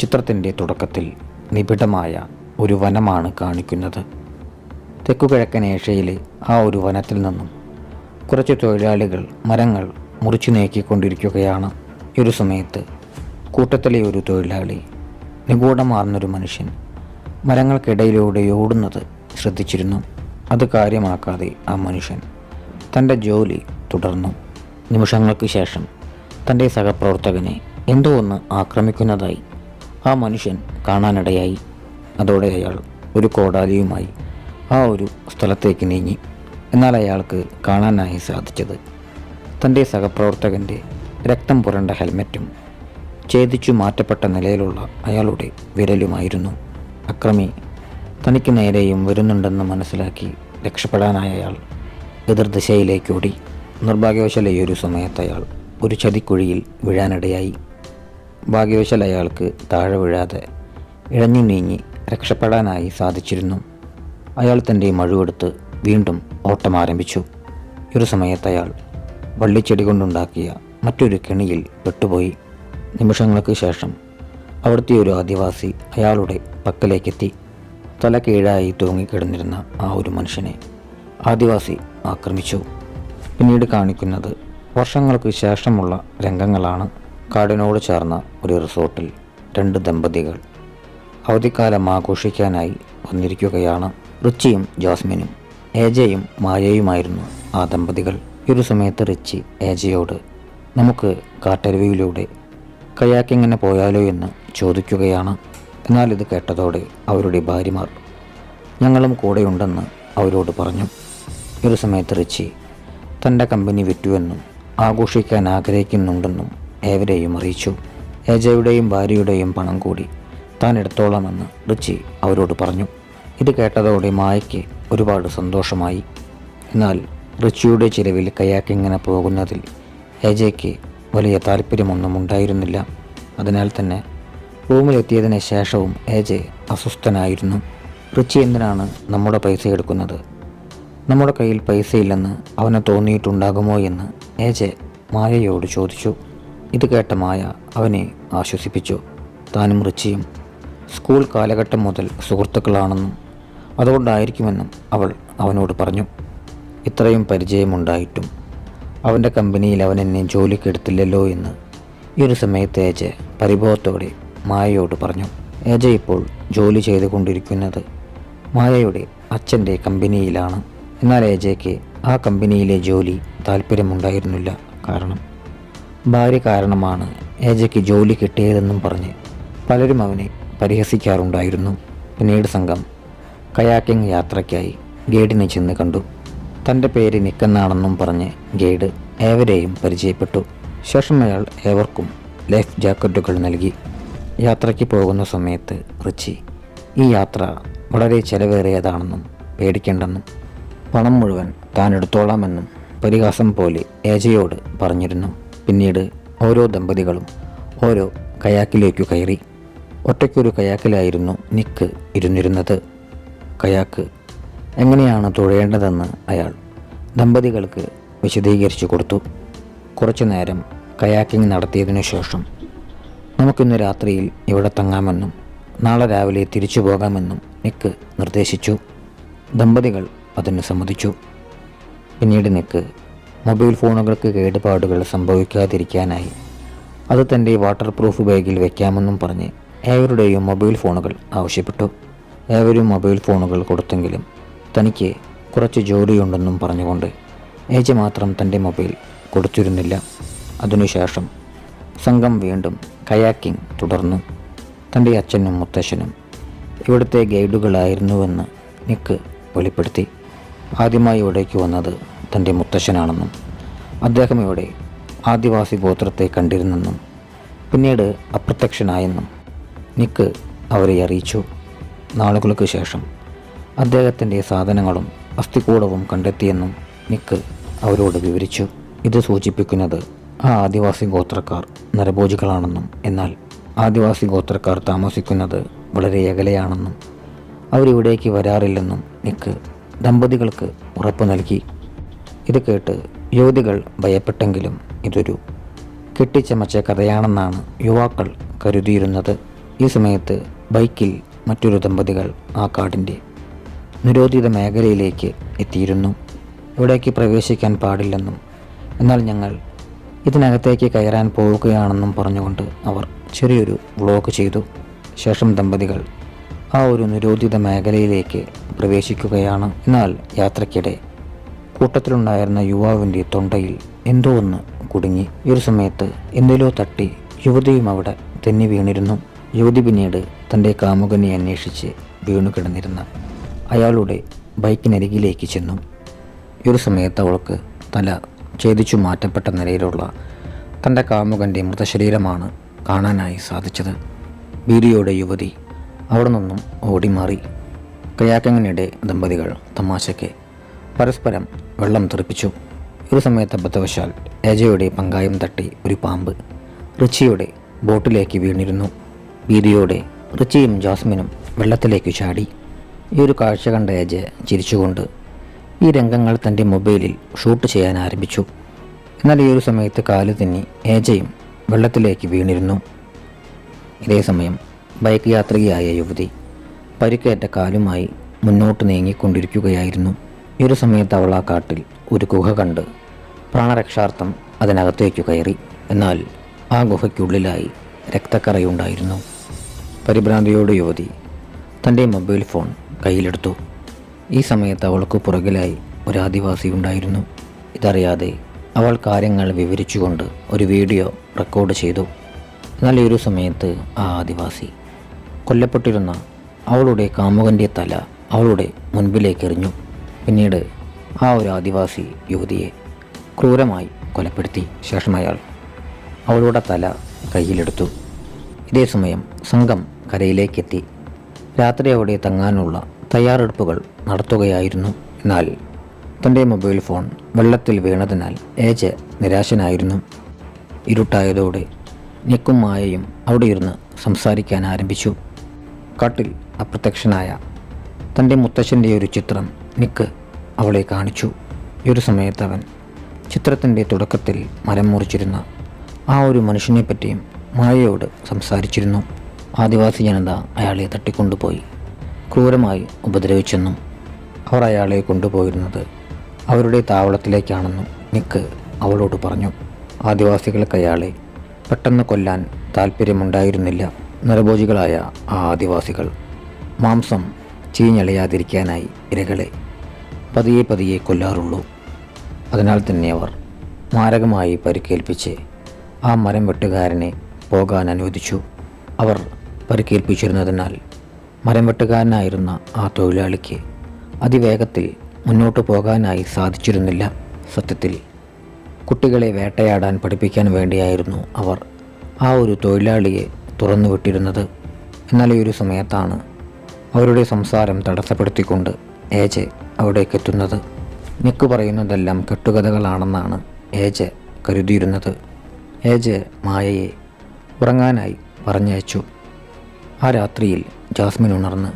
ചിത്രത്തിന്റെ തുടക്കത്തിൽ നിബിഡമായ ഒരു വനമാണ് കാണിക്കുന്നത്. തെക്കുകിഴക്കൻ ഏഷ്യയിലെ ആ ഒരു വനത്തിൽ നിന്നും കുറച്ച് തൊഴിലാളികൾ മരങ്ങൾ മുറിച്ചു നീക്കിക്കൊണ്ടിരിക്കുകയാണ്. ഒരു സമയത്ത് കൂട്ടത്തിലെ ഒരു തൊഴിലാളി നിഗൂഢമാർന്നൊരു മനുഷ്യൻ മരങ്ങൾക്കിടയിലൂടെ ഓടുന്നത് ശ്രദ്ധിച്ചിരുന്നു. അത് കാര്യമാക്കാതെ ആ മനുഷ്യൻ തന്റെ ജോലി തുടർന്നു. നിമിഷങ്ങൾക്ക് ശേഷം തന്റെ സഹപ്രവർത്തകനെ എന്തോ ഒന്ന് ആക്രമിക്കുന്നതായി ആ മനുഷ്യൻ കാണാനിടയായി. അതോടെ അയാൾ ഒരു കോടാലിയുമായി ആ ഒരു സ്ഥലത്തേക്ക് നീങ്ങി. എന്നാൽ അയാൾക്ക് കാണാനായി സാധിച്ചത് തന്റെ സഹപ്രവർത്തകന്റെ രക്തം പുരണ്ട ഹെൽമെറ്റും ഛേദിച്ചു മാറ്റപ്പെട്ട നിലയിലുള്ള അയാളുടെ വിരലുമായിരുന്നു. അക്രമി തനിക്ക് നേരെയും വരുന്നുണ്ടെന്ന് മനസ്സിലാക്കി രക്ഷപ്പെടാനായ അയാൾ എതിർദിശയിലേക്ക് ഓടി. നിർഭാഗ്യവശാലെ ഒരു സമയത്ത് അയാൾ ഒരു ചതിക്കുഴിയിൽ വീഴാനിടയായി. ഭാഗ്യവശാൽ അയാൾക്ക് താഴെ വീഴാതെ ഇഴഞ്ഞു നീങ്ങി രക്ഷപ്പെടാനായി സാധിച്ചിരുന്നു. അയാൾ തന്റെ മഴുവെടുത്ത് വീണ്ടും ഓട്ടം ആരംഭിച്ചു. ഒരു സമയത്ത് അയാൾ വള്ളിച്ചെടി കൊണ്ടുണ്ടാക്കിയ മറ്റൊരു കെണിയിൽ പെട്ടുപോയി. നിമിഷങ്ങൾക്ക് ശേഷം അവിടുത്തെ ഒരു ആദിവാസി അയാളുടെ പക്കലേക്കെത്തി. തല കീഴായി തൂങ്ങിക്കിടന്നിരുന്ന ആ ഒരു മനുഷ്യനെ ആദിവാസി ആക്രമിച്ചു. പിന്നീട് കാണിക്കുന്നത് വർഷങ്ങൾക്ക് ശേഷമുള്ള രംഗങ്ങളാണ്. കാടിനോട് ചേർന്ന ഒരു റിസോർട്ടിൽ രണ്ട് ദമ്പതികൾ അവധിക്കാലം ആഘോഷിക്കാനായി വന്നിരിക്കുകയാണ് റിച്ചിയും ജാസ്മിനും. ഏജയും മായയുമായിരുന്നു ആ ദമ്പതികൾ. ഒരു സമയത്ത് റിച്ചി ഏജയോട് നമുക്ക് കാട്ടരുവിയിലൂടെ കയാക്കിങ്ങനെ പോയാലോ എന്ന് ചോദിക്കുകയാണ്. എന്നാൽ ഇത് കേട്ടതോടെ അവരുടെ ഭാര്യമാർ ഞങ്ങളും കൂടെയുണ്ടെന്ന് അവരോട് പറഞ്ഞു. ഒരു സമയത്ത് റിച്ചി തന്റെ കമ്പനി വിറ്റുവെന്നും ആഘോഷിക്കാൻ ആഗ്രഹിക്കുന്നുണ്ടെന്നും ഏവരെയും അറിയിച്ചു. ഏജയുടെയും ഭാര്യയുടെയും പണം കൂടി താൻ എടുത്തോളാമെന്ന് റിച്ചി അവരോട് പറഞ്ഞു. ഇത് കേട്ടതോടെ മായയ്ക്ക് ഒരുപാട് സന്തോഷമായി. എന്നാൽ റിച്ചിയുടെ ചിലവിൽ കയാക്കിങ്ങനെ പോകുന്നതിൽ ഏജയ്ക്ക് വലിയ താല്പര്യമൊന്നും ഉണ്ടായിരുന്നില്ല. അതിനാൽ തന്നെ റൂമിലെത്തിയതിന് ശേഷവും ഏജെ അസ്വസ്ഥനായിരുന്നു. റിച്ചി എന്തിനാണ് നമ്മുടെ പൈസ എടുക്കുന്നത്? നമ്മുടെ കയ്യിൽ പൈസയില്ലെന്ന് അവന് തോന്നിയിട്ടുണ്ടാകുമോ എന്ന് ഏജെ മായയോട് ചോദിച്ചു. ഇത് കേട്ട മായ അവനെ ആശ്വസിപ്പിച്ചു. താനും റിച്ചിയും സ്കൂൾ കാലഘട്ടം മുതൽ സുഹൃത്തുക്കളാണെന്നും അതുകൊണ്ടായിരിക്കുമെന്നും അവൾ അവനോട് പറഞ്ഞു. ഇത്രയും പരിചയമുണ്ടായിട്ടും അവന്റെ കമ്പനിയിൽ അവൻ എന്നെ ജോലിക്കെടുത്തില്ലല്ലോ എന്ന് ഈ ഒരു സമയത്ത് ഏജ പരിഭവത്തോടെ മായയോട് പറഞ്ഞു. ഏജ ഇപ്പോൾ ജോലി ചെയ്തുകൊണ്ടിരിക്കുന്നത് മായയുടെ അച്ഛന്റെ കമ്പനിയിലാണ്. എന്നാൽ ഏജയ്ക്ക് ആ കമ്പനിയിലെ ജോലി താല്പര്യമുണ്ടായിരുന്നില്ല കാരണം ഭാര്യ കാരണമാണ് ഏജയ്ക്ക് ജോലി കിട്ടിയതെന്നും പറഞ്ഞ് പലരും അവനെ പരിഹസിക്കാറുണ്ടായിരുന്നു. പിന്നീട് സംഘം കയാക്കിംഗ് യാത്രയ്ക്കായി ഗേഡിനെ ചെന്ന് കണ്ടു. തന്റെ പേര് നിക്കെന്നാണെന്നും പറഞ്ഞ് ഗൈഡ് ഏവരെയും പരിചയപ്പെട്ടു. ശേഷം അയാൾ ഏവർക്കും ലൈഫ് ജാക്കറ്റുകൾ നൽകി. യാത്രയ്ക്ക് പോകുന്ന സമയത്ത് റിച്ചി ഈ യാത്ര വളരെ ചെലവേറിയതാണെന്നും പേടിക്കേണ്ടെന്നും പണം മുഴുവൻ താൻ എടുത്തോളാമെന്നും പരിഹാസം പോലെ ഏജയോട് പറഞ്ഞിരുന്നു. പിന്നീട് ഓരോ ദമ്പതികളും ഓരോ കയാക്കിലേക്കു കയറി. ഒറ്റയ്ക്കൊരു കയാക്കിലായിരുന്നു നിക്ക് ഇരുന്നിരുന്നത്. കയാക്ക് എങ്ങനെയാണ് തുഴയേണ്ടതെന്ന് അയാൾ ദമ്പതികൾക്ക് വിശദീകരിച്ചു കൊടുത്തു. കുറച്ചു നേരം കയാക്കിംഗ് നടത്തിയതിനു ശേഷം നമുക്കിന്ന് രാത്രിയിൽ ഇവിടെ തങ്ങാമെന്നും നാളെ രാവിലെ തിരിച്ചു പോകാമെന്നും നിക്ക് നിർദ്ദേശിച്ചു. ദമ്പതികൾ അതിന് സമ്മതിച്ചു. പിന്നീട് നിക്ക് മൊബൈൽ ഫോണുകൾക്ക് കേടുപാടുകൾ സംഭവിക്കാതിരിക്കാനായി. അത് തന്റെ വാട്ടർ പ്രൂഫ് ബാഗിൽ വയ്ക്കാമെന്നും പറഞ്ഞ് ഏവരുടെയും മൊബൈൽ ഫോണുകൾ ആവശ്യപ്പെട്ടു. ഏവരും മൊബൈൽ ഫോണുകൾ കൊടുത്തെങ്കിലും തനിക്ക് കുറച്ച് ജോലിയുണ്ടെന്നും പറഞ്ഞുകൊണ്ട് ഏജ് മാത്രം തന്റെ മൊബൈൽ കൊടുത്തിരുന്നില്ല. അതിനുശേഷം സംഘം വീണ്ടും കയാക്കിംഗ് തുടർന്നു. തന്റെ അച്ഛനും മുത്തശ്ശനും ഇവിടുത്തെ ഗൈഡുകളായിരുന്നുവെന്ന് നിക്ക് വെളിപ്പെടുത്തി. ആദ്യമായി ഇവിടേക്ക് വന്നത് തന്റെ മുത്തശ്ശനാണെന്നും അദ്ദേഹം ഇവിടെ ആദിവാസി ഗോത്രത്തെ കണ്ടിരുന്നെന്നും പിന്നീട് അപ്രത്യക്ഷനായെന്നും നിക്ക് അവരെ അറിയിച്ചു. നാളുകൾക്ക് ശേഷം അദ്ദേഹത്തിന്റെ സാധനങ്ങളും അസ്ഥികൂടവും കണ്ടെത്തിയെന്നും നിക്ക് അവരോട് വിവരിച്ചു. ഇത് സൂചിപ്പിക്കുന്നത് ആ ആദിവാസി ഗോത്രക്കാർ നരഭോജികളാണെന്നും എന്നാൽ ആദിവാസി ഗോത്രക്കാർ താമസിക്കുന്നത് വളരെ അകലെയാണെന്നും അവരിവിടേക്ക് വരാറില്ലെന്നും നിക്ക് ദമ്പതികൾക്ക് ഉറപ്പ് നൽകി. ഇത് കേട്ട് യുവതികൾ ഭയപ്പെട്ടെങ്കിലും ഇതൊരു കെട്ടിച്ചമച്ച കഥയാണെന്നാണ് യുവാക്കൾ കരുതിയിരുന്നത്. ഈ സമയത്ത് ബൈക്കിൽ മറ്റൊരു ദമ്പതികൾ ആ കാടിന്റെ നിരോധിത മേഖലയിലേക്ക് എത്തിയിരുന്നു. ഇവിടേക്ക് പ്രവേശിക്കാൻ പാടില്ലെന്നും എന്നാൽ ഞങ്ങൾ ഇതിനകത്തേക്ക് കയറാൻ പോവുകയാണെന്നും പറഞ്ഞുകൊണ്ട് അവർ ചെറിയൊരു വ്ലോഗ് ചെയ്തു. ശേഷം ദമ്പതികൾ ആ ഒരു നിരോധിത മേഖലയിലേക്ക് പ്രവേശിക്കുകയാണ്. എന്നാൽ യാത്രയ്ക്കിടെ കൂട്ടത്തിലുണ്ടായിരുന്ന യുവാവിന്റെ തൊണ്ടയിൽ എന്തോ ഒന്ന് കുടുങ്ങി. ഒരു സമയത്ത് എന്തിലോ തട്ടി യുവതിയും അവിടെ തെന്നി വീണിരുന്നു. യുവതി പിന്നീട് തന്റെ കാമുകനെ അന്വേഷിച്ച് വീണു കിടന്നിരുന്ന. അയാളുടെ ബൈക്കിനരികിലേക്ക് ചെന്നു. ഒരു സമയത്ത് അവൾക്ക് തല ഛേദിച്ചു മാറ്റപ്പെട്ട നിലയിലുള്ള തന്റെ കാമുകന്റെ മൃതശരീരമാണ് കാണാനായി സാധിച്ചത്. ഭീതിയോടെ യുവതി അവിടെ നിന്നും ഓടിമാറി. കയാക്കിങ്ങിനിടെ ദമ്പതികൾ തമാശയ്ക്ക് പരസ്പരം വെള്ളം തെറിപ്പിച്ചു. ഒരു സമയത്ത് അബദ്ധവശാൽ ഏജയുടെ പങ്കായം തട്ടി ഒരു പാമ്പ് റിച്ചിയുടെ ബോട്ടിലേക്ക് വീണിരുന്നു. ഭീതിയോടെ റിച്ചിയും ജാസ്മിനും വെള്ളത്തിലേക്ക് ചാടി. ഈ ഒരു കാഴ്ച കണ്ട ഏജ ചിരിച്ചുകൊണ്ട് ഈ രംഗങ്ങൾ തന്റെ മൊബൈലിൽ ഷൂട്ട് ചെയ്യാൻ ആരംഭിച്ചു. എന്നാൽ ഈ ഒരു സമയത്ത് കാൽ തിന്നി ഏജയും വെള്ളത്തിലേക്ക് വീണിരുന്നു. ഇതേസമയം ബൈക്ക് യാത്രികയായ യുവതി പരിക്കേറ്റ കാലുമായി മുന്നോട്ട് നീങ്ങിക്കൊണ്ടിരിക്കുകയായിരുന്നു. ഒരു സമയത്ത് അവൾ ആ കാട്ടിൽ ഒരു ഗുഹ കണ്ട് പ്രാണരക്ഷാർത്ഥം അതിനകത്തേക്ക് കയറി. എന്നാൽ ആ ഗുഹയ്ക്കുള്ളിലായി രക്തക്കറയുണ്ടായിരുന്നു. പരിഭ്രാന്തിയോട് യുവതി തന്റെ മൊബൈൽ ഫോൺ കയ്യിലെടുത്തു. ഈ സമയത്ത് അവൾക്ക് പുറകിലായി ഒരു ആദിവാസി ഉണ്ടായിരുന്നു. ഇതറിയാതെ അവൾ കാര്യങ്ങൾ വിവരിച്ചുകൊണ്ട് ഒരു വീഡിയോ റെക്കോർഡ് ചെയ്തു. എന്നാൽ ഈ ഒരു സമയത്ത് ആ ആദിവാസി കൊല്ലപ്പെട്ടിരുന്ന അവളുടെ കാമുകന്റെ തല അവളുടെ മുൻപിലേക്ക് എറിഞ്ഞു. പിന്നീട് ആ ഒരു ആദിവാസി യുവതിയെ ക്രൂരമായി കൊലപ്പെടുത്തി ശേഷം അയാൾ അവളുടെ തല കയ്യിലെടുത്തു. ഇതേ സമയം സംഘം കരയിലേക്കെത്തി. രാത്രി അവിടെ തങ്ങാനുള്ള തയ്യാറെടുപ്പുകൾ നടത്തുകയായിരുന്നു. എന്നാൽ തന്റെ മൊബൈൽ ഫോൺ വെള്ളത്തിൽ വീണതിനാൽ ഏജ് നിരാശനായിരുന്നു. ഇരുട്ടായതോടെ നിക്കും മായയും അവിടെ ഇരുന്ന് സംസാരിക്കാൻ ആരംഭിച്ചു. കാട്ടിൽ അപ്രത്യക്ഷനായ തന്റെ മുത്തശ്ശന്റെ ഒരു ചിത്രം നിക്ക് അവളെ കാണിച്ചു. ഈ ഒരു സമയത്ത് അവൻ ചിത്രത്തിന്റെ തുടക്കത്തിൽ മരം മുറിച്ചിരുന്ന ആ ഒരു മനുഷ്യനെപ്പറ്റിയും മായയോട് സംസാരിച്ചിരുന്നു. ആദിവാസി ജനത അയാളെ തട്ടിക്കൊണ്ടുപോയി. ക്രൂരമായി ഉപദ്രവിച്ചെന്നും അവർ അയാളെ കൊണ്ടുപോയിരുന്നത് അവരുടെ താവളത്തിലേക്കാണെന്നും നിക്ക് അവളോട് പറഞ്ഞു. ആദിവാസികൾക്ക് അയാളെ പെട്ടെന്ന് കൊല്ലാൻ താല്പര്യമുണ്ടായിരുന്നില്ല. നിറഭോജികളായ ആ ആദിവാസികൾ മാംസം ചീഞ്ഞളിയാതിരിക്കാനായി ഇരകളെ പതിയെ പതിയെ കൊല്ലാറുള്ളൂ. അതിനാൽ തന്നെ അവർ മാരകമായി പരിക്കേൽപ്പിച്ച് ആ മരം വെട്ടുകാരനെ പോകാൻ അനുവദിച്ചു. അവർ പരിക്കേൽപ്പിച്ചിരുന്നതിനാൽ മരം വെട്ടുകാരനായിരുന്ന ആ തൊഴിലാളിക്ക് അതിവേഗത്തിൽ മുന്നോട്ട് പോകാനായി സാധിച്ചിരുന്നില്ല. സത്യത്തിൽ കുട്ടികളെ വേട്ടയാടാൻ പഠിപ്പിക്കാൻ വേണ്ടിയായിരുന്നു അവർ ആ ഒരു തൊഴിലാളിയെ തുറന്നു വിട്ടിരുന്നത്. എന്നാൽ ഈ ഒരു സമയത്താണ് അവരുടെ സംസാരം തടസ്സപ്പെടുത്തിക്കൊണ്ട് ഏജ് അവിടേക്ക് എത്തുന്നത്. നിക്ക് പറയുന്നതെല്ലാം കെട്ടുകഥകളാണെന്നാണ് ഏജ കരുതിയിരുന്നത്. ഏജ മായയെ ഉറങ്ങാനായി പറഞ്ഞയച്ചു. ആ രാത്രിയിൽ ജാസ്മിൻ ഉണർന്ന്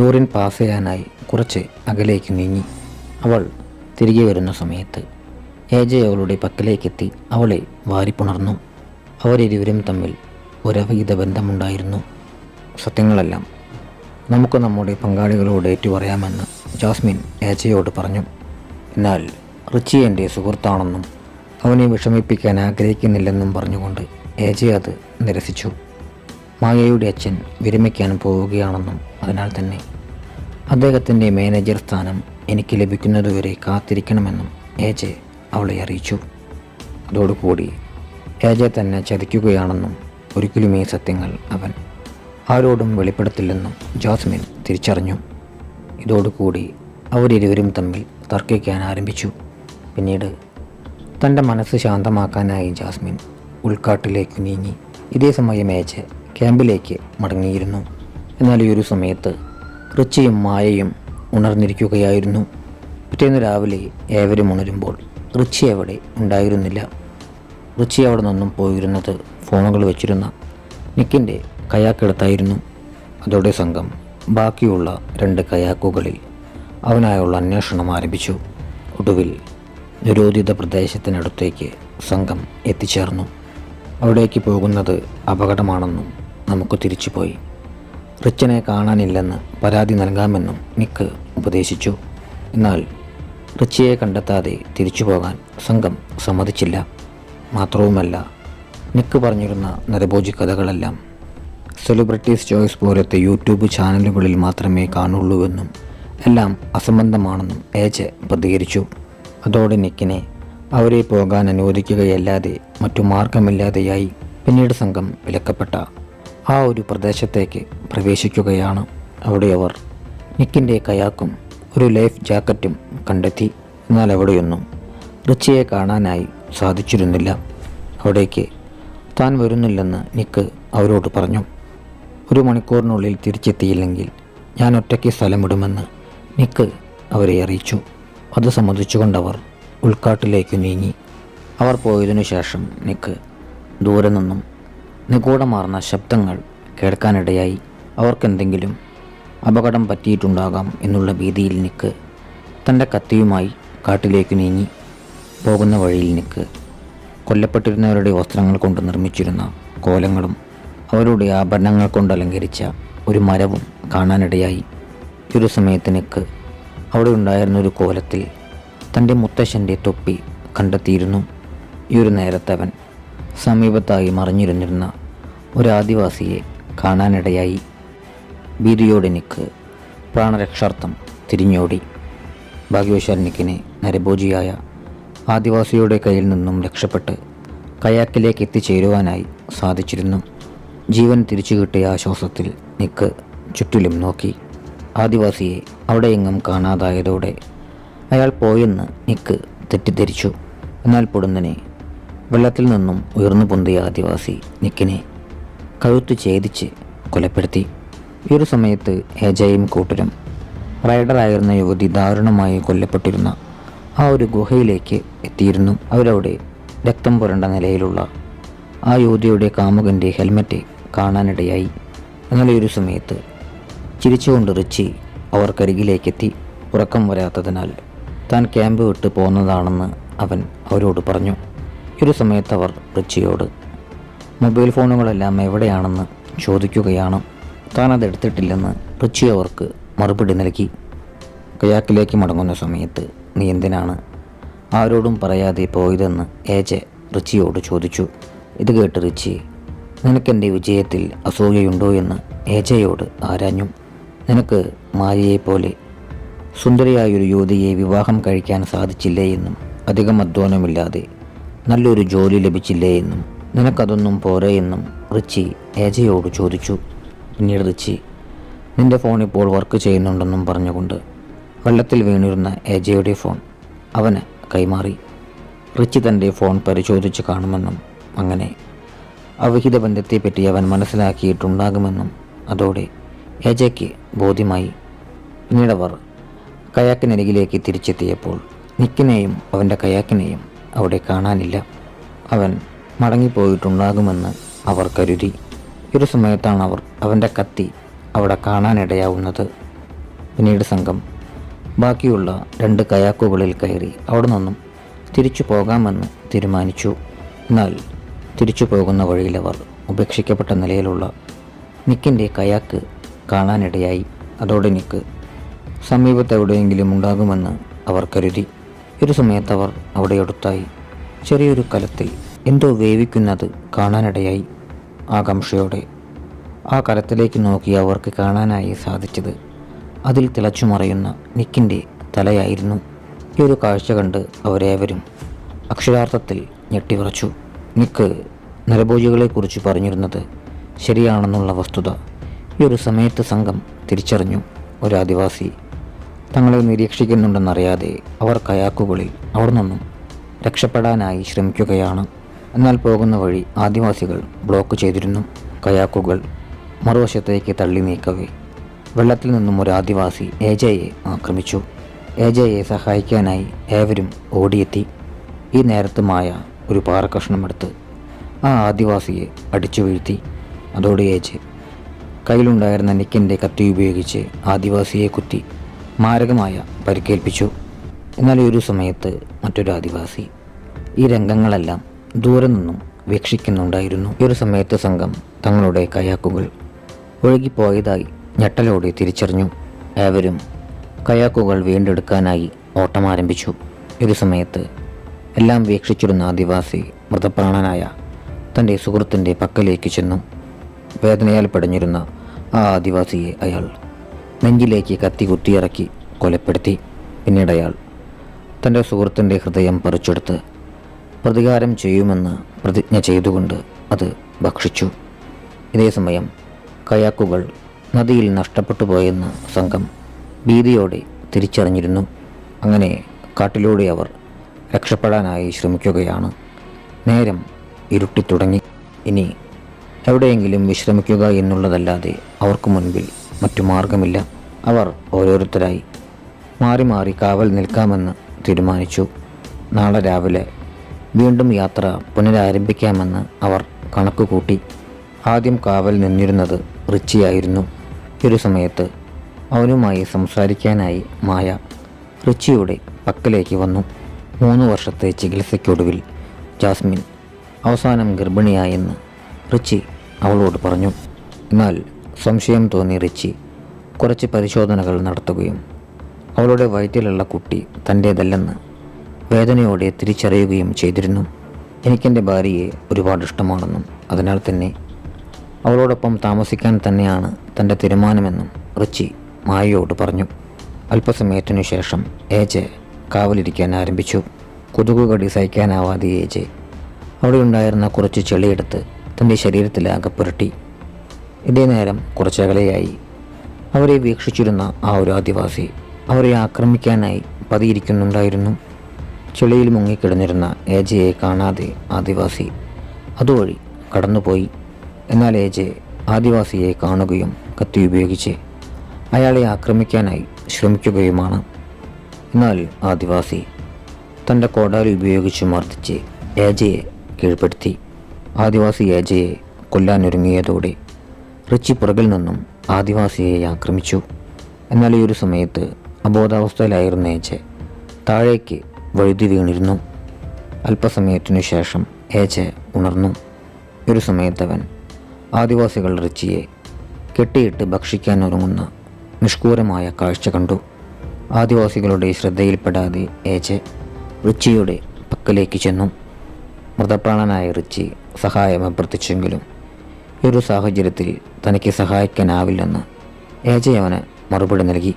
യൂറിൻ പാസ് ചെയ്യാനായി കുറച്ച് അകലേക്ക് നീങ്ങി. അവൾ തിരികെ വരുന്ന സമയത്ത് ഏജെ അവളുടെ പക്കലേക്കെത്തി അവളെ വാരിപ്പുണർന്നു. അവരിരുവരും തമ്മിൽ ഒരവഹിത ബന്ധമുണ്ടായിരുന്നു. സത്യങ്ങളെല്ലാം നമുക്ക് നമ്മുടെ പങ്കാളികളോട് ഏറ്റുപറയാമെന്ന് ജാസ്മിൻ ഏച്ചയോട് പറഞ്ഞു എന്നാൽ റിച്ചി എന്റെ സുഹൃത്താണെന്നും അവനെ വിഷമിപ്പിക്കാൻ ആഗ്രഹിക്കുന്നില്ലെന്നും പറഞ്ഞുകൊണ്ട് ഏജ അത് നിരസിച്ചു. മായയുടെ അച്ഛൻ വിരമിക്കാൻ പോവുകയാണെന്നും അതിനാൽ തന്നെ അദ്ദേഹത്തിന്റെ മാനേജർ സ്ഥാനം എനിക്ക് ലഭിക്കുന്നതുവരെ കാത്തിരിക്കണമെന്നും ഏജെ അവളെ അറിയിച്ചു. അതോടുകൂടി ഏജെ തന്നെ ചതിക്കുകയാണെന്നും ഒരിക്കലും ഈ സത്യങ്ങൾ അവൻ ആരോടും വെളിപ്പെടുത്തില്ലെന്നും ജാസ്മിൻ തിരിച്ചറിഞ്ഞു. ഇതോടുകൂടി അവരിരുവരും തമ്മിൽ തർക്കിക്കാൻ ആരംഭിച്ചു. പിന്നീട് തന്റെ മനസ്സ് ശാന്തമാക്കാനായി ജാസ്മിൻ ഉൾക്കാട്ടിലേക്ക് നീങ്ങി. ഇതേ സമയം ഏച്ച് ക്യാമ്പിലേക്ക് മടങ്ങിയിരുന്നു. എന്നാൽ ഈ ഒരു സമയത്ത് റിച്ചിയും മായയും ഉണർന്നിരിക്കുകയായിരുന്നു. പിറ്റേന്ന് രാവിലെ ഏവരും ഉണരുമ്പോൾ റിച്ചി അവിടെ ഉണ്ടായിരുന്നില്ല. റിച്ചി അവിടെ നിന്നും പോയിരുന്നത് ഫോണുകൾ വെച്ചിരുന്ന നിക്കിന്റെ കയാക്കെടുത്തായിരുന്നു അതോടെ സംഘം ബാക്കിയുള്ള രണ്ട് കയാക്കുകളിൽ അവനായുള്ള അന്വേഷണം ആരംഭിച്ചു. ഒടുവിൽ നിരോധിത പ്രദേശത്തിനടുത്തേക്ക് സംഘം എത്തിച്ചേർന്നു. അവിടേക്ക് പോകുന്നത് അപകടമാണെന്നും നമുക്ക് തിരിച്ചുപോയി. റിച്ചനെ കാണാനില്ലെന്ന് പരാതി നൽകാമെന്നും നിക്ക് ഉപദേശിച്ചു. എന്നാൽ റിച്ചയെ കണ്ടെത്താതെ തിരിച്ചു പോകാൻ സംഘം സമ്മതിച്ചില്ല. മാത്രവുമല്ല നിക്ക് പറഞ്ഞിരുന്ന നരഭോജി കഥകളെല്ലാം സെലിബ്രിറ്റീസ് ചോയ്സ് പോലത്തെ യൂട്യൂബ് ചാനലുകളിൽ മാത്രമേ കാണുള്ളൂവെന്നും എല്ലാം അസംബന്ധമാണെന്നും ഏജ് പ്രതികരിച്ചു. അതോടെ നിക്കിനെ അവരെ പോകാൻ അനുവദിക്കുകയല്ലാതെ മറ്റു മാർഗമില്ലാതെയായി പിന്നീട് സംഘം വിലക്കപ്പെട്ട ആ ഒരു പ്രദേശത്തേക്ക് പ്രവേശിക്കുകയാണ്. അവിടെ അവർ നിക്കിന്റെ കയാക്കും ഒരു ലൈഫ് ജാക്കറ്റും കണ്ടെത്തി. എന്നാൽ അവിടെയൊന്നും റിച്ചിയെ കാണാനായി സാധിച്ചിരുന്നില്ല. അവിടേക്ക് താൻ വരുന്നില്ലെന്ന് നിക്ക് അവരോട് പറഞ്ഞു. ഒരു മണിക്കൂറിനുള്ളിൽ തിരിച്ചെത്തിയില്ലെങ്കിൽ ഞാൻ ഒറ്റയ്ക്ക് സ്ഥലമിടുമെന്ന് നിക്ക് അവരെ അറിയിച്ചു. അത് സമ്മതിച്ചുകൊണ്ടവർ ഉൾക്കാട്ടിലേക്ക് നീങ്ങി. അവർ പോയതിനു ശേഷം നിക്ക് ദൂരെ നിന്നും നിഗൂഢമാർന്ന ശബ്ദങ്ങൾ കേൾക്കാനിടയായി അവർക്കെന്തെങ്കിലും അപകടം പറ്റിയിട്ടുണ്ടാകാം എന്നുള്ള ഭീതിയിൽ നിക്ക് തന്റെ കത്തിയുമായി കാട്ടിലേക്ക് നീങ്ങി. പോകുന്ന വഴിയിൽ നിക്ക് കൊല്ലപ്പെട്ടിരുന്നവരുടെ വസ്ത്രങ്ങൾ കൊണ്ട് നിർമ്മിച്ചിരുന്ന കോലങ്ങളും അവരുടെ ആഭരണങ്ങൾ കൊണ്ട് അലങ്കരിച്ച ഒരു മരവും കാണാനിടയായി. ഒരു സമയത്തിനേക്ക് അവിടെ ഉണ്ടായിരുന്ന ഒരു കോലത്തിൽ തന്റെ മുത്തശ്ശന്റെ തൊപ്പി കണ്ടെത്തിയിരുന്നു. ഈ ഒരു നേരത്തവൻ സമീപത്തായി മറിഞ്ഞിരുന്നിരുന്ന ഒരു ആദിവാസിയെ കാണാനിടയായി. ഭീതിയോടെനിക്ക് പ്രാണരക്ഷാർത്ഥം തിരിഞ്ഞോടി. ഭാഗ്യവശാലിനിക്കിനെ നരഭോജിയായ ആദിവാസിയുടെ കയ്യിൽ നിന്നും രക്ഷപ്പെട്ട് കയാക്കിലേക്ക് എത്തിച്ചേരുവാനായി സാധിച്ചിരുന്നു. ജീവൻ തിരിച്ചു കിട്ടിയ ആശ്വാസത്തിൽ നിക്ക് ചുറ്റിലും നോക്കി. ആദിവാസിയെ അവിടെയെങ്ങും കാണാതായതോടെ അയാൾ പോയെന്ന് നിക്ക് തെറ്റിദ്ധരിച്ചു. എന്നാൽ പൊടുന്നനെ വെള്ളത്തിൽ നിന്നും ഉയർന്നു പൊന്തിയ ആദിവാസി നിക്കിനെ കഴുത്ത് ഛേദിച്ച് കൊലപ്പെടുത്തി. ഈ ഒരു സമയത്ത് ഏജയും കൂട്ടരും റൈഡറായിരുന്ന യുവതി ദാരുണമായി കൊല്ലപ്പെട്ടിരുന്ന ആ ഒരു ഗുഹയിലേക്ക് എത്തിയിരുന്നു. അവരവിടെ രക്തം പുരണ്ട നിലയിലുള്ള ആ യുവതിയുടെ കാമുകന്റെ ഹെൽമറ്റ് കാണാനിടയായി. എന്നാൽ ഒരു സമയത്ത് ചിരിച്ചുകൊണ്ട് റിച്ചി അവർക്കരികിലേക്കെത്തി ഉറക്കം വരാത്തതിനാൽ താൻ ക്യാമ്പ് വിട്ട് പോകുന്നതാണെന്ന് അവൻ അവരോട് പറഞ്ഞു. ഒരു സമയത്ത് അവർ റിച്ചിയോട് മൊബൈൽ ഫോണുകളെല്ലാം എവിടെയാണെന്ന് ചോദിക്കുകയാണ്. താൻ അതെടുത്തിട്ടില്ലെന്ന് റിച്ചി അവർക്ക് മറുപടി നൽകി. കയാക്കിലേക്ക് മടങ്ങുന്ന സമയത്ത് നീ എന്തിനാണ് ആരോടും പറയാതെ പോയതെന്ന് ഏജെ റിച്ചിയോട് ചോദിച്ചു. ഇത് കേട്ട് റിച്ചി നിനക്കെന്റെ വിജയത്തിൽ അസൂയയുണ്ടോ എന്ന് ഏജയോട് ആരാഞ്ഞു. നിനക്ക് മാരിയെപ്പോലെ സുന്ദരിയായൊരു യുവതിയെ വിവാഹം കഴിക്കാൻ സാധിച്ചില്ലേ എന്നും അധികം അധ്വാനമില്ലാതെ നല്ലൊരു ജോലി ലഭിച്ചില്ലേ എന്നും നിനക്കതൊന്നും പോരെ എന്നും റിച്ചി ഏജയോട് ചോദിച്ചു. പിന്നീട് റിച്ചി നിന്റെ ഫോൺ ഇപ്പോൾ വർക്ക് ചെയ്യുന്നുണ്ടെന്നും പറഞ്ഞുകൊണ്ട് വെള്ളത്തിൽ വീണിരുന്ന ഏജയുടെ ഫോൺ അവന് കൈമാറി. റിച്ചി തന്റെ ഫോൺ പരിശോധിച്ച് കാണുമെന്നും അങ്ങനെ അവിഹിത ബന്ധത്തെപ്പറ്റി അവൻ മനസ്സിലാക്കിയിട്ടുണ്ടാകുമെന്നും അതോടെ എജയ്ക്ക് ബോധ്യമായി. പിന്നീടവർ കയാക്കിനരികിലേക്ക് തിരിച്ചെത്തിയപ്പോൾ നിക്കിനെയും അവന്റെ കയാക്കിനെയും അവിടെ കാണാനില്ല. അവൻ മടങ്ങിപ്പോയിട്ടുണ്ടാകുമെന്ന് അവർ കരുതി. ഒരു സമയത്താണ് അവർ അവന്റെ കത്തി അവിടെ കാണാനിടയാവുന്നത്. പിന്നീട് സംഘം ബാക്കിയുള്ള രണ്ട് കയാക്കുകളിൽ കയറി അവിടെ നിന്നും തിരിച്ചു പോകാമെന്ന് തീരുമാനിച്ചു. എന്നാൽ തിരിച്ചു പോകുന്ന വഴിയിലവർ ഉപേക്ഷിക്കപ്പെട്ട നിലയിലുള്ള നിക്കിന്റെ കയാക്ക് കാണാനിടയായി. അതോടെ നിക്ക് സമീപത്ത് എവിടെയെങ്കിലും ഉണ്ടാകുമെന്ന് അവർ കരുതി. ഒരു സമയത്ത് അവർ അവിടെ അടുത്തായി ചെറിയൊരു കലത്തിൽ എന്തോ വേവിക്കുന്നത് കാണാനിടയായി ആകാംക്ഷയോടെ. ആ കലത്തിലേക്ക് നോക്കി അവർക്ക് കാണാനായി സാധിച്ചത് അതിൽ തിളച്ചു മറയുന്ന നിക്കിന്റെ തലയായിരുന്നു. ഈ ഒരു കാഴ്ച കണ്ട് അവരേവരും അക്ഷരാർത്ഥത്തിൽ ഞെട്ടിവിറച്ചു. നിക്ക് നരഭോജികളെക്കുറിച്ച് പറഞ്ഞിരുന്നത് ശരിയാണെന്നുള്ള വസ്തുത. ഈ ഒരു സമയത്ത് സംഘം തിരിച്ചറിഞ്ഞു. ഒരു ആദിവാസി തങ്ങളെ നിരീക്ഷിക്കുന്നുണ്ടെന്നറിയാതെ അവർ കയാക്കുകളിൽ അവിടെ നിന്നും രക്ഷപ്പെടാനായി ശ്രമിക്കുകയാണ്. എന്നാൽ പോകുന്ന വഴി ആദിവാസികൾ ബ്ലോക്ക് ചെയ്തിരുന്നു. കയാക്കുകൾ മറുവശത്തേക്ക് തള്ളി നീക്കവേ വെള്ളത്തിൽ നിന്നും ഒരു ആദിവാസി ഏജയെ ആക്രമിച്ചു. ഏജയെ സഹായിക്കാനായി ഏവരും ഓടിയെത്തി. ഈ നേരത്ത് മായ ഒരു പാറക്കഷ്ണമെടുത്ത് ആ ആദിവാസിയെ അടിച്ചു വീഴ്ത്തി. അതോടെ ഏജ് കയ്യിലുണ്ടായിരുന്ന നിക്കിന്റെ കത്തി ഉപയോഗിച്ച് ആദിവാസിയെ കുത്തി മാരകമായ പരിക്കേൽപ്പിച്ചു. എന്നാൽ ഒരു സമയത്ത് മറ്റൊരു ആദിവാസി ഈ രംഗങ്ങളെല്ലാം ദൂരെ നിന്നും വീക്ഷിക്കുന്നുണ്ടായിരുന്നു. ഈ ഒരു സമയത്ത് സംഘം തങ്ങളുടെ കയാക്കുകൾ ഒഴുകിപ്പോയതായി ഞെട്ടലോടെ തിരിച്ചറിഞ്ഞു. ഏവരും കയാക്കുകൾ വീണ്ടെടുക്കാനായി ഓട്ടം ആരംഭിച്ചു ഒരു സമയത്ത് എല്ലാം വീക്ഷിച്ചിരുന്ന ആദിവാസി മൃതപ്രാണനായ തന്റെ സുഹൃത്തിന്റെ പക്കലേക്ക് ചെന്നു. വേദനയാൽ പടഞ്ഞിരുന്ന ആ ആദിവാസിയെ അയാൾ നെഞ്ചിലേക്ക് കത്തി കുത്തിയിറക്കി കൊലപ്പെടുത്തി. പിന്നീട് അയാൾ തന്റെ സുഹൃത്തിന്റെ ഹൃദയം പറിച്ചെടുത്ത് പ്രതികാരം ചെയ്യുമെന്ന് പ്രതിജ്ഞ ചെയ്തുകൊണ്ട് അത് ഭക്ഷിച്ചു. ഇതേസമയം കയാക്കുകൾ നദിയിൽ നഷ്ടപ്പെട്ടു പോയെന്ന് സംഘം ഭീതിയോടെ തിരിച്ചറിഞ്ഞിരുന്നു. അങ്ങനെ കാട്ടിലൂടെ അവർ രക്ഷപ്പെടാനായി ശ്രമിക്കുകയാണ്. നേരം ഇരുട്ടിത്തുടങ്ങി. ഇനി എവിടെയെങ്കിലും വിശ്രമിക്കുക എന്നുള്ളതല്ലാതെ അവർക്ക് മുൻപിൽ മറ്റു മാർഗമില്ല. അവർ ഓരോരുത്തരായി മാറി മാറി കാവൽ നിൽക്കാമെന്ന് തീരുമാനിച്ചു. നാളെ രാവിലെ വീണ്ടും യാത്ര പുനരാരംഭിക്കാമെന്ന് അവർ കണക്കുകൂട്ടി. ആദ്യം കാവൽ നിന്നിരുന്നത് റിച്ചിയായിരുന്നു. ഒരു സമയത്ത് അവനുമായി സംസാരിക്കാനായി മായ റിച്ചിയുടെ പക്കലേക്ക് വന്നു. മൂന്ന് വർഷത്തെ ചികിത്സയ്ക്കൊടുവിൽ ജാസ്മിൻ അവസാനം ഗർഭിണിയായെന്ന് റിച്ചി അവളോട് പറഞ്ഞു. എന്നാൽ സംശയം തോന്നി റിച്ചി കുറച്ച് പരിശോധനകൾ നടത്തുകയും അവളുടെ വയറ്റിലുള്ള കുട്ടി തന്റേതല്ലെന്ന് വേദനയോടെ തിരിച്ചറിയുകയും ചെയ്തിരുന്നു. എനിക്കെന്റെ ഭാര്യയെ ഒരുപാട് ഇഷ്ടമാണെന്നും അതിനാൽ തന്നെ അവളോടൊപ്പം താമസിക്കാൻ തന്നെയാണ് തന്റെ തീരുമാനമെന്നും റിച്ചി മായയോട് പറഞ്ഞു. അല്പസമയത്തിനു ശേഷം ഏജെ കാവലിരിക്കാൻ ആരംഭിച്ചു. കൊതുകുകടി സഹിക്കാനാവാതെ ഏജെ. അവിടെ ഉണ്ടായിരുന്ന കുറച്ച് ചെളിയെടുത്ത് തന്റെ ശരീരത്തിലാകെ പുരട്ടി. ഇതേ നേരം കുറച്ചകലെയായി അവരെ വീക്ഷിച്ചിരുന്ന ആ ഒരു ആദിവാസി അവരെ ആക്രമിക്കാനായി പതിയിരിക്കുന്നുണ്ടായിരുന്നു. ചെളിയിൽ മുങ്ങിക്കിടന്നിരുന്ന ഏജയെ കാണാതെ ആദിവാസി അതുവഴി കടന്നുപോയി. എന്നാൽ ഏജെ ആദിവാസിയെ കാണുകയും കത്തി ഉപയോഗിച്ച് അയാളെ ആക്രമിക്കാനായി ശ്രമിക്കുകയുമാണ്. എന്നാൽ ആദിവാസി തന്റെ കോടാലി ഉപയോഗിച്ച് മർദ്ദിച്ച് ഏജയെ കീഴ്പ്പെടുത്തി. ആദിവാസി ഏജയെ കൊല്ലാനൊരുങ്ങിയതോടെ റിച്ചി പുറകിൽ നിന്നും ആദിവാസിയെ ആക്രമിച്ചു. എന്നാൽ ഈ ഒരു സമയത്ത് അബോധാവസ്ഥയിലായിരുന്ന ഏജെ താഴേക്ക് വഴുതി വീണിരുന്നു. അല്പസമയത്തിനു ശേഷം ഏജെ ഉണർന്നു. ഒരു സമയത്തവൻ ആദിവാസികൾ റിച്ചിയെ കെട്ടിയിട്ട് ഭക്ഷിക്കാൻ ഒരുങ്ങുന്ന നിഷ്കൂരമായ കാഴ്ച കണ്ടു. ആദിവാസികളുടെ ശ്രദ്ധയിൽപ്പെടാതെ ഏച്ച് റിച്ചിയുടെ പക്കലേക്ക് ചെന്നു. മൃതപ്രാണനായ റിച്ചി സഹായം അഭ്യർത്ഥിച്ചെങ്കിലും ഈ ഒരു സാഹചര്യത്തിൽ തനിക്ക് സഹായിക്കാനാവില്ലെന്ന് ഏജയവന് മറുപടി നൽകി.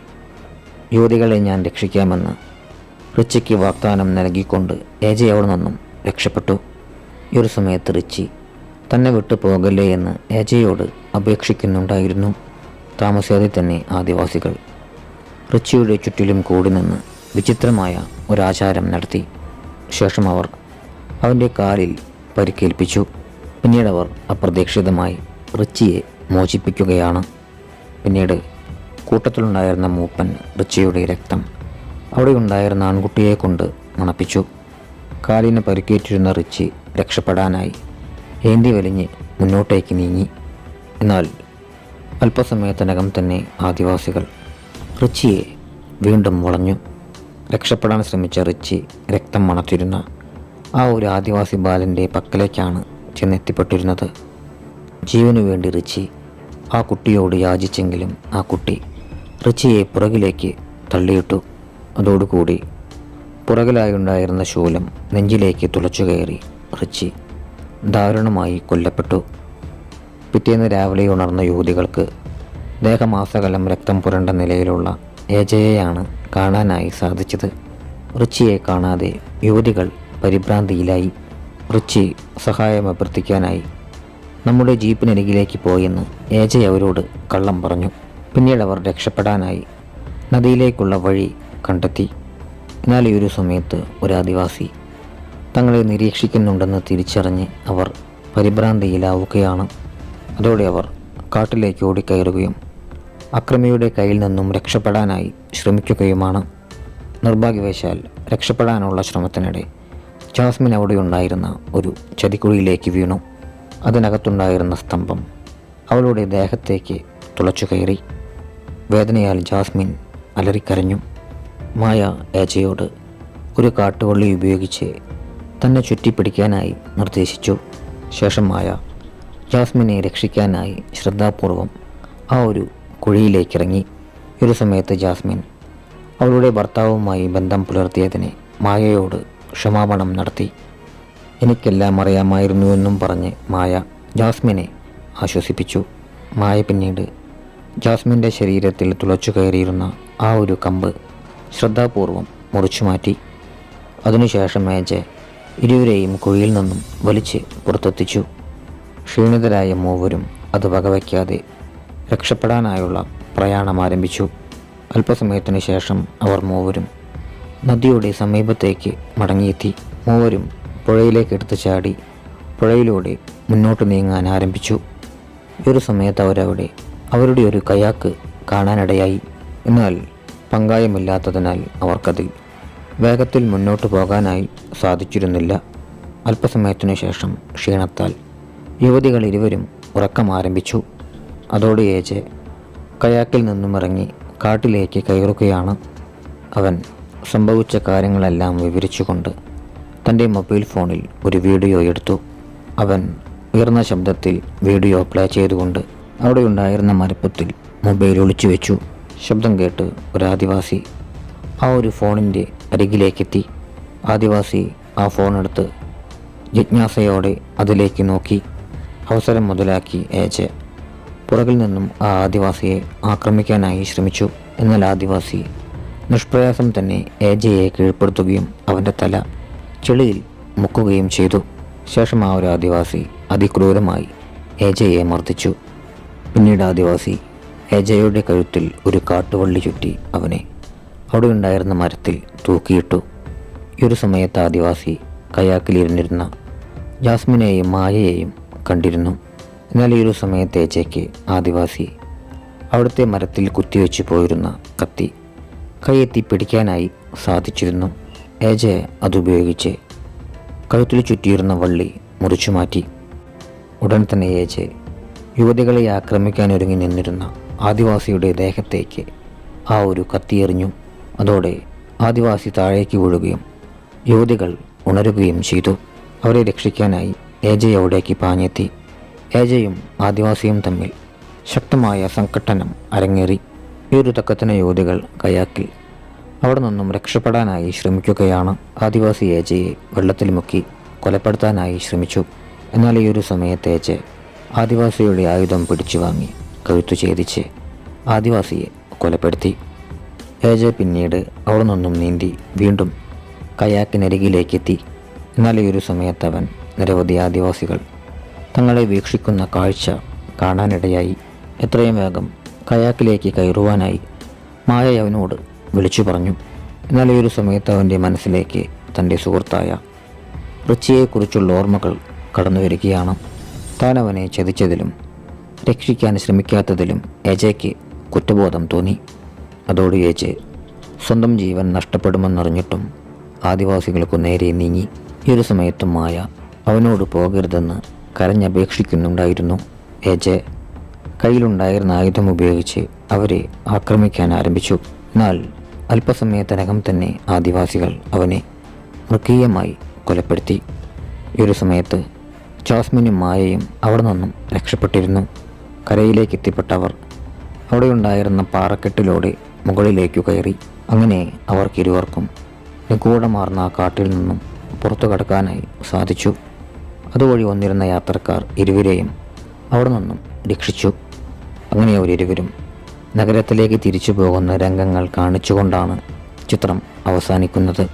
യുവതികളെ ഞാൻ രക്ഷിക്കാമെന്ന് റിച്ചിക്ക് വാഗ്ദാനം നൽകിക്കൊണ്ട് ഏജെ അവിടെ നിന്നും രക്ഷപ്പെട്ടു. ഈ ഒരു സമയത്ത് റിച്ചി തന്നെ വിട്ടു പോകല്ലേ എന്ന് ഏജയോട് അപേക്ഷിക്കുന്നുണ്ടായിരുന്നു. താമസിയാതെ തന്നെ ആദിവാസികൾ റിച്ചിയുടെ ചുറ്റിലും കൂടി നിന്ന് വിചിത്രമായ ഒരാചാരം നടത്തി. ശേഷം അവർ അവന്റെ കാലിൽ പരിക്കേൽപ്പിച്ചു. പിന്നീട് അവർ അപ്രതീക്ഷിതമായി റിച്ചിയെ മോചിപ്പിക്കുകയാണ്. പിന്നീട് കൂട്ടത്തിലുണ്ടായിരുന്ന മൂപ്പൻ റിച്ചിയുടെ രക്തം അവിടെ ഉണ്ടായിരുന്ന ആൺകുട്ടിയെ കൊണ്ട് മണപ്പിച്ചു. കാലിന് പരിക്കേറ്റിരുന്ന റിച്ചി രക്ഷപ്പെടാനായി ഏന്തി വലിഞ്ഞ് മുന്നോട്ടേക്ക് നീങ്ങി. എന്നാൽ അല്പസമയത്തിനകം തന്നെ ആദിവാസികൾ റിച്ചിയെ വീണ്ടും വളഞ്ഞു. രക്ഷപ്പെടാൻ ശ്രമിച്ച റിച്ചി രക്തം മണത്തിരുന്ന ആ ഒരു ആദിവാസി ബാലന്റെ പക്കലേക്കാണ് ചെന്നെത്തിപ്പെട്ടിരുന്നത്. ജീവനു വേണ്ടി റിച്ചി ആ കുട്ടിയോട് യാചിച്ചെങ്കിലും ആ കുട്ടി റിച്ചിയെ പുറകിലേക്ക് തള്ളിയിട്ടു. അതോടുകൂടി പുറകിലായുണ്ടായിരുന്ന ശൂലം നെഞ്ചിലേക്ക് തുളച്ചു കയറി റിച്ചി ദാരുണമായി കൊല്ലപ്പെട്ടു. പിറ്റേന്ന് രാവിലെ ഉണർന്ന യുവതികൾക്ക് ദേഹമാസകലം രക്തം പുരണ്ട നിലയിലുള്ള ഏജയെയാണ് കാണാനായി സാധിച്ചത്. റിച്ചിയെ കാണാതെ യുവതികൾ പരിഭ്രാന്തിയിലായി. റിച്ചി സഹായം അഭ്യർത്ഥിക്കാനായി നമ്മുടെ ജീപ്പിനരികിലേക്ക് പോയെന്ന് ഏജയ അവരോട് കള്ളം പറഞ്ഞു. പിന്നീട് അവർ രക്ഷപ്പെടാനായി നദിയിലേക്കുള്ള വഴി കണ്ടെത്തി. എന്നാൽ ഈ ഒരു സമയത്ത് ഒരു ആദിവാസി തങ്ങളെ നിരീക്ഷിക്കുന്നുണ്ടെന്ന് തിരിച്ചറിഞ്ഞ് അവർ പരിഭ്രാന്തിയിലാവുകയാണ്. അതോടെ അവർ കാട്ടിലേക്ക് ഓടിക്കയറുകയും അക്രമിയുടെ കയ്യിൽ നിന്നും രക്ഷപ്പെടാനായി ശ്രമിക്കുകയുമാണ്. നിർഭാഗ്യവശാൽ രക്ഷപ്പെടാനുള്ള ശ്രമത്തിനിടെ ജാസ്മിൻ അവിടെ ഉണ്ടായിരുന്ന ഒരു ചതിക്കുഴിയിലേക്ക് വീണു. അതിനകത്തുണ്ടായിരുന്ന സ്തംഭം അവളുടെ ദേഹത്തേക്ക് തുളച്ചു കയറി. വേദനയാൽ ജാസ്മിൻ അലറിക്കരഞ്ഞു. മായ ഏജയോട് ഒരു കാട്ടുവള്ളി ഉപയോഗിച്ച് തന്നെ ചുറ്റിപ്പിടിക്കാനായി നിർദ്ദേശിച്ചു. ശേഷം മായ ജാസ്മിനെ രക്ഷിക്കാനായി ശ്രദ്ധാപൂർവം ആ ഒരു കുഴിയിലേക്കിറങ്ങി. ഒരു സമയത്ത് ജാസ്മിൻ അവളുടെ ഭർത്താവുമായി ബന്ധം പുലർത്തിയതിന് മായയോട് ക്ഷമാപണം നടത്തി. എനിക്കെല്ലാം അറിയാമായിരുന്നുവെന്നും പറഞ്ഞ് മായ ജാസ്മിനെ ആശ്വസിപ്പിച്ചു. മായ പിന്നീട് ജാസ്മിന്റെ ശരീരത്തിൽ തുളച്ചു കയറിയിരുന്ന ആ ഒരു കമ്പ് ശ്രദ്ധാപൂർവം മുറിച്ചു മാറ്റി. അതിനുശേഷം മേജ് ഇരുവരെയും കുഴിയിൽ നിന്നും വലിച്ച് പുറത്തെത്തിച്ചു. ക്ഷീണിതരായ മൂവരും അത് വകവയ്ക്കാതെ രക്ഷപ്പെടാനായുള്ള പ്രയാണം ആരംഭിച്ചു. അല്പസമയത്തിനു ശേഷം അവർ മൂവരും നദിയുടെ സമീപത്തേക്ക് മടങ്ങിയെത്തി. മൂവരും പുഴയിലേക്ക് എടുത്തു ചാടി പുഴയിലൂടെ മുന്നോട്ട് നീങ്ങാൻ ആരംഭിച്ചു. ഒരു സമയത്ത് അവരവിടെ അവരുടെ ഒരു കയാക്ക് കാണാനിടയായി. എന്നാൽ പങ്കായമില്ലാത്തതിനാൽ അവർക്കതിൽ വേഗത്തിൽ മുന്നോട്ട് പോകാനായി സാധിച്ചിരുന്നില്ല. അല്പസമയത്തിനു ശേഷം ക്ഷീണത്താൽ യുവതികൾ ഇരുവരും ഉറക്കം ആരംഭിച്ചു അതോടെ ഏജ് കയാക്കിൽ നിന്നും ഇറങ്ങി കാട്ടിലേക്ക് കയറുകയാണ് അവൻ. സംഭവിച്ച കാര്യങ്ങളെല്ലാം വിവരിച്ചുകൊണ്ട് തന്റെ മൊബൈൽ ഫോണിൽ ഒരു വീഡിയോ എടുത്തു. അവൻ ഉയർന്ന ശബ്ദത്തിൽ വീഡിയോ പ്ലേ ചെയ്തുകൊണ്ട് അവിടെ ഉണ്ടായിരുന്ന മരപ്പത്തിൽ മൊബൈൽ ഒളിച്ചു വെച്ചു. ശബ്ദം കേട്ട് ഒരു ആദിവാസി ആ ഒരു ഫോണിന്റെ അരികിലേക്കെത്തി. ആദിവാസി ആ ഫോണെടുത്ത് ജിജ്ഞാസയോടെ അതിലേക്ക് നോക്കി. അവസരം മുതലാക്കി ഏജ്. പുറകിൽ നിന്നും ആ ആദിവാസിയെ ആക്രമിക്കാനായി ശ്രമിച്ചു എന്നാൽ ആദിവാസി നിഷ്പ്രയാസം തന്നെ ഏജയെ കീഴ്പ്പെടുത്തുകയും അവന്റെ തല ചെളിയിൽ മുക്കുകയും ചെയ്തു. ശേഷം ആ ഒരു ആദിവാസി അതിക്രൂരമായി ഏജയെ മർദ്ദിച്ചു. പിന്നീട് ആദിവാസി ഏജയുടെ കഴുത്തിൽ ഒരു കാട്ടുവള്ളി ചുറ്റി അവനെ അവിടെ ഉണ്ടായിരുന്ന മരത്തിൽ തൂക്കിയിട്ടു. ഈ ഒരു സമയത്ത് ആദിവാസി കയാക്കിലിരുന്നിരുന്ന ജാസ്മിനെയും മായയെയും കണ്ടിരുന്നു. എന്നാൽ ഈ ഒരു സമയത്ത് ഏജയ്ക്ക് ആദിവാസി അവിടുത്തെ മരത്തിൽ കുത്തിവെച്ച് പോയിരുന്ന കത്തി കൈയെത്തി പിടിക്കാനായി സാധിച്ചിരുന്നു. ഏജെ അതുപയോഗിച്ച് കഴുത്തിൽ ചുറ്റിയിരുന്ന വള്ളി മുറിച്ചു മാറ്റി. ഉടൻ തന്നെ ഏജെ യുവതികളെ ആക്രമിക്കാൻ ഒരുങ്ങി നിന്നിരുന്ന ആദിവാസിയുടെ ദേഹത്തേക്ക് ആ ഒരു കത്തിയെറിഞ്ഞു അതോടെ ആദിവാസി താഴേക്ക് വീഴുകയും യുവതികൾ ഉണരുകയും ചെയ്തു. അവരെ രക്ഷിക്കാനായി ഏജയ് അവിടേക്ക് പാഞ്ഞെത്തി. ഏജയും ആദിവാസിയും തമ്മിൽ ശക്തമായ സംഘട്ടനം അരങ്ങേറി. ഈ ഒരു തക്കത്തിന് യുവതികൾ കയാക്കിൽ അവിടെ നിന്നും രക്ഷപ്പെടാനായി ശ്രമിക്കുകയാണ്. ആദിവാസി ഏജയെ വെള്ളത്തിൽ മുക്കി കൊലപ്പെടുത്താനായി ശ്രമിച്ചു. എന്നാൽ ഈ ഒരു സമയത്ത് ഏജ ആദിവാസിയുടെ ആയുധം പിടിച്ചു വാങ്ങി കഴുത്തു ഛേദിച്ച് ആദിവാസിയെ കൊലപ്പെടുത്തി. ഏജ പിന്നീട് അവിടെ നിന്നും നീന്തി വീണ്ടും കയാക്കിനരികിലേക്കെത്തി. എന്നാൽ ഈ ഒരു സമയത്ത് അവൻ നിരവധി ആദിവാസികൾ തങ്ങളെ വീക്ഷിക്കുന്ന കാഴ്ച കാണാനിടയായി. എത്രയും വേഗം കയാക്കിലേക്ക് കയറുവാനായി മായ അവനോട് വിളിച്ചു പറഞ്ഞു. എന്നാൽ ഈ ഒരു സമയത്ത് അവന്റെ മനസ്സിലേക്ക് തന്റെ സുഹൃത്തായ റിച്ചിയെക്കുറിച്ചുള്ള ഓർമ്മകൾ കടന്നു വരികയാണ്. താൻ അവനെ ചതിച്ചതിലും രക്ഷിക്കാൻ ശ്രമിക്കാത്തതിലും ഏജയ്ക്ക് കുറ്റബോധം തോന്നി. അതോടെ ഏജ് സ്വന്തം ജീവൻ നഷ്ടപ്പെടുമെന്നറിഞ്ഞിട്ടും ആദിവാസികൾക്കു നേരെ നീങ്ങി. ഈ ഒരു സമയത്തും മായ അവനോട് പോകരുതെന്ന് കരഞ്ഞപേക്ഷിക്കുന്നുണ്ടായിരുന്നു എജെ കയ്യിലുണ്ടായിരുന്ന ആയുധം ഉപയോഗിച്ച് അവരെ ആക്രമിക്കാൻ ആരംഭിച്ചു. എന്നാൽ അല്പസമയത്തിനകം തന്നെ ആദിവാസികൾ അവനെ മൃഗീയമായി കൊലപ്പെടുത്തി. ഈ ഒരു സമയത്ത് ജാസ്മിനും മായയും അവിടെ നിന്നും രക്ഷപ്പെട്ടിരുന്നു. കരയിലേക്ക് എത്തിപ്പെട്ടവർ അവിടെയുണ്ടായിരുന്ന പാറക്കെട്ടിലൂടെ മുകളിലേക്കു കയറി. അങ്ങനെ അവർക്കിരുവർക്കും നിഗൂഢമാർന്ന ആ കാട്ടിൽ നിന്നും പുറത്തു കടക്കാനായി സാധിച്ചു. അതുവഴി വന്നിരുന്ന യാത്രക്കാർ ഇരുവരെയും അവിടെ നിന്നും രക്ഷിച്ചു. അങ്ങനെ അവരിരുവരും നഗരത്തിലേക്ക് തിരിച്ചു പോകുന്ന രംഗങ്ങൾ കാണിച്ചുകൊണ്ടാണ് ചിത്രം അവസാനിക്കുന്നത്.